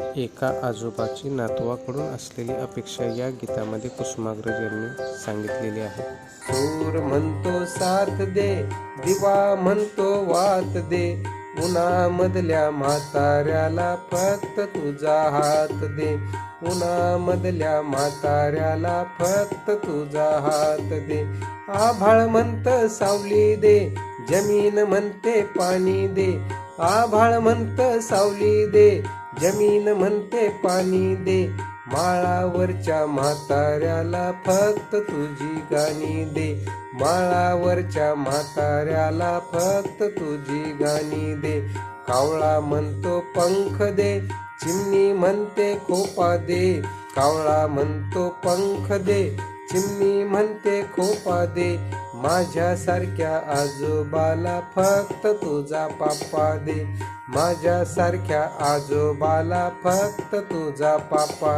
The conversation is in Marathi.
एका आजोबाची नातवाकडून असलेली अपेक्षा या गीतामध्ये कुसुमाग्रज यांनी सांगितलेली आहे. सूर म्हणतो साथ दे दिवा म्हणतो वात दे उन्हामधल्या म्हाताऱ्याला फक्त तुझा हात दे. उन्हामधल्या म्हाताऱ्याला फक्त तुझा हात दे. आभाळ म्हणत सावली दे जमीन म्हणते पाणी दे. आभाळ म्हणत सावली दे जमीन म्हणते पाणी दे. माळावरच्या म्हाताऱ्याला फक्त तुझी गाणी दे. माळावरच्या म्हाताऱ्याला फक्त तुझी गाणी दे. कावळा म्हणतो पंख दे. चिमणी म्हणते खोपा दे. कावळा म्हणतो पंख दे. चिमणी म्हणते खोपा दे. माझ्यासारख्या आजोबाला फक्त तुझा पापा दे. माझ्यासारख्या आजोबाला फक्त तुझा पापा